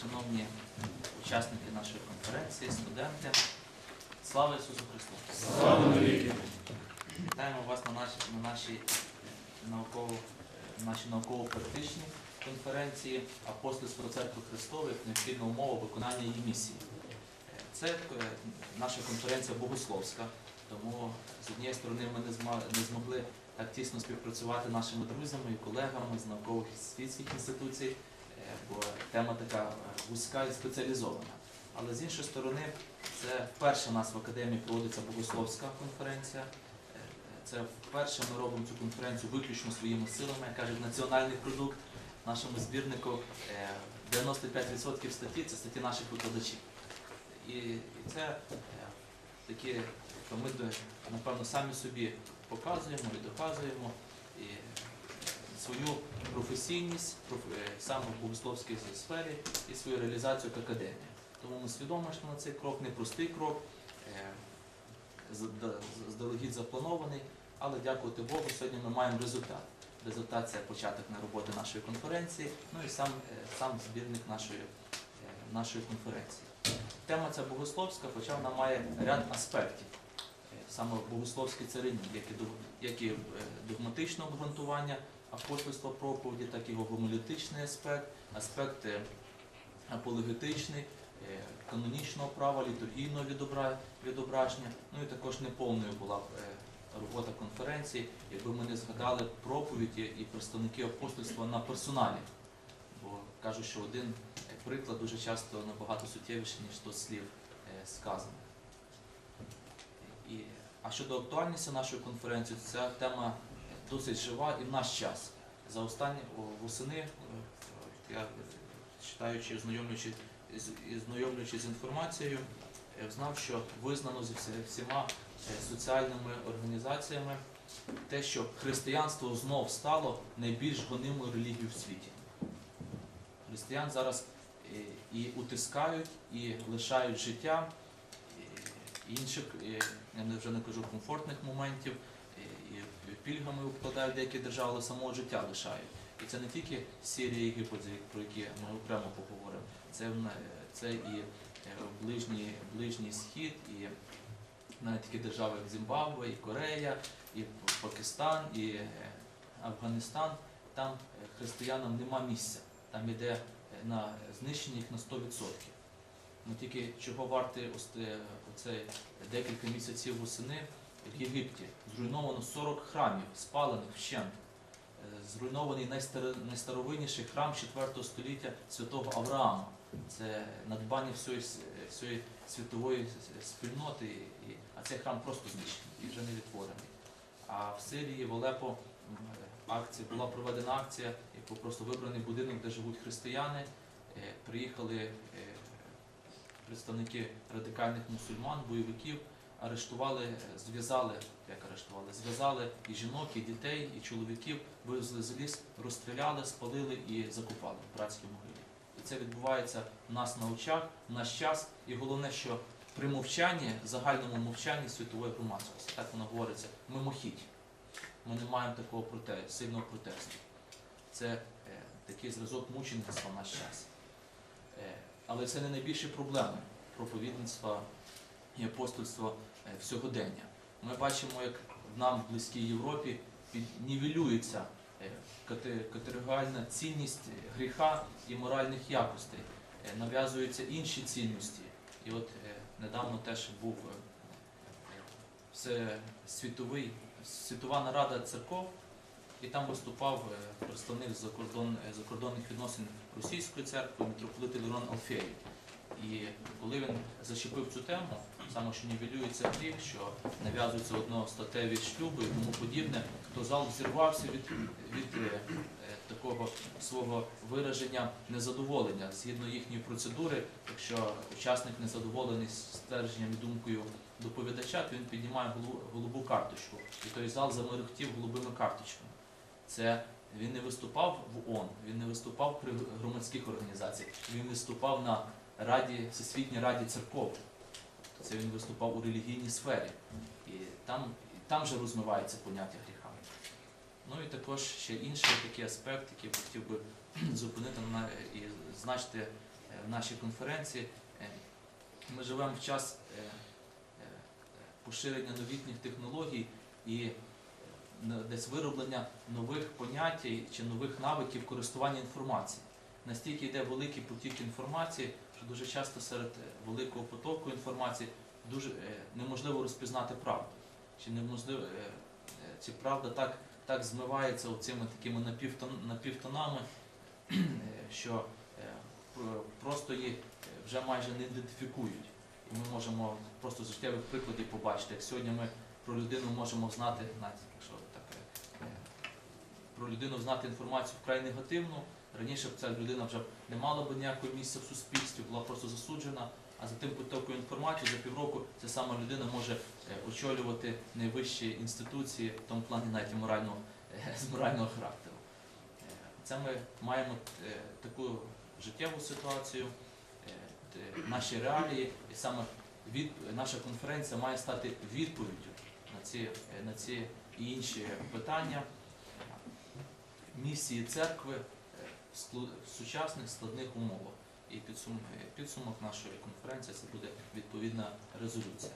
шановні учасники нашої конференції, студенти. Слава Ісусу Христу! Слава навіки! Вітаємо вас на нашій, на нашій науково, нашій науково-практичній конференції Апостольство Церкви Христової необхідна умова виконання її місії. Це е, наша конференція богословська, тому з однієї сторони ми не, змогли так тісно співпрацювати нашими друзями і колегами з наукових і світських інституцій, бо тема така е, вузька і спеціалізована. Але з іншої сторони, це вперше у нас в академії проводиться богословська конференція. Е, Це вперше ми робимо цю конференцію виключно своїми силами, як кажуть, національний продукт нашому збірнику. е, 95% статті це статті наших викладачів. І, це е, такі, то ми напевно самі собі показуємо і доказуємо і свою професійність проф- е, саме в богословській сфері і свою реалізацію як академія. Тому ми свідомо що на цей крок, непростий крок, е, зда- заздалегідь запланований, але дякувати Богу, сьогодні ми маємо результат. Результат це початок на роботи нашої конференції, ну і сам, е, сам збірник нашої, нашої конференції. Тема ця богословська, хоча вона має ряд аспектів. Саме в богословській царині, як і, е, догматичне обґрунтування апостольства проповіді, так і його гомолітичний аспект, аспект е, апологетичний, е, канонічного права, літургійного відображення. Ну і також неповною була робота конференції, якби ми не згадали проповіді і представники апостольства на персоналі. Бо кажуть, що один приклад дуже часто набагато суттєвіший, ніж 100 слів сказано. І, а щодо актуальності нашої конференції, ця тема досить жива і в наш час. За останні восени, е, я читаючи, знайомлюючи, з- інформацією, е, знав, що визнано зі всіма е, соціальними організаціями те, що християнство знов стало найбільш гонимою релігією в світі. Християн зараз е, і утискають, і лишають життя, інших, я вже не кажу комфортних моментів, і пільгами обкладають деякі держави, але самого життя лишають. І це не тільки Сирія і Єгипет, про які ми окремо поговоримо, це, це і е, ближній, ближній схід, і навіть такі держави, як Зімбабве, і Корея, і Пакистан, і е, Афганістан. Там е, християнам нема місця. Там йде на знищення їх на 100%. Ну тільки чого варти оце декілька місяців восени в Єгипті зруйновано 40 храмів, спалених вщент. Е, Зруйнований найстар- найстаровинніший храм 4 століття святого Авраама. Це надбання всієї, всієї світової спільноти, а цей храм просто знищений і вже не відтворений. А в Сирії, в Алепо акція, була проведена акція, яку просто вибраний будинок, де живуть християни. Е, Приїхали е, представники радикальних мусульман, бойовиків, арештували, е, зв'язали, як арештували, зв'язали і жінок, і дітей, і чоловіків, вивезли з ліс, розстріляли, спалили і закопали в братській могилі. І це відбувається у нас на очах, в наш час. І головне, що при мовчанні, загальному мовчанні світової громадськості, так воно говориться, мимохідь. Ми не маємо такого проте, сильного протесту. Це е, такий зразок мучеництва в наш час. Е, але це не найбільші проблеми проповідництва і апостольства е, в сьогодення. Ми бачимо, як нам в близькій Європі піднівелюється е, категоріальна цінність гріха і моральних якостей, Е, нав'язуються інші цінності. І от недавно теж був е, це світовий, світова нарада церков, і там виступав е, представник е, закордонних відносин Російської церкви, митрополит Лерон Алфеєв. І коли він зачепив цю тему, саме що нівелюється гріх, що нав'язуються одностатеві шлюби і тому подібне, то зал взірвався від, від е, такого свого вираження незадоволення згідно їхньої процедури. Якщо учасник незадоволений ствердженням і думкою доповідача, то він піднімає голубу карточку. І той зал замерехтів голубими карточками. Це він не виступав в ООН, він не виступав при громадських організаціях, він виступав на Раді, Всесвітній Раді церков. Це він виступав у релігійній сфері. І там, і там же розмивається поняття гріха. Ну і також ще інший такий аспект, який я хотів би зупинити на і значити в нашій конференції. Е, Ми живемо в час е, е, поширення новітніх технологій і е, десь вироблення нових понять чи нових навиків користування інформацією. Настільки йде великий потік інформації, що дуже часто серед е, великого потоку інформації дуже е, неможливо розпізнати правду. Чи неможливо е, е, правда так, так змивається цими такими напівтон, напівтонами, що просто її вже майже не ідентифікують. І ми можемо просто з життєвих прикладів побачити, як сьогодні ми про людину можемо знати, навіть якщо про людину знати інформацію вкрай негативну. Раніше б ця людина вже не мала б ніякого місця в суспільстві, була просто засуджена. А за тим потоком інформації за півроку ця сама людина може е, очолювати найвищі інституції, в тому плані навіть морального, е, з морального характеру. Е, Це ми маємо таку життєву ситуацію, наші реалії, і саме від, наша конференція має стати відповіддю на ці, на ці і інші питання місії церкви в сучасних складних умовах. І підсум- підсумок нашої конференції це буде відповідна резолюція.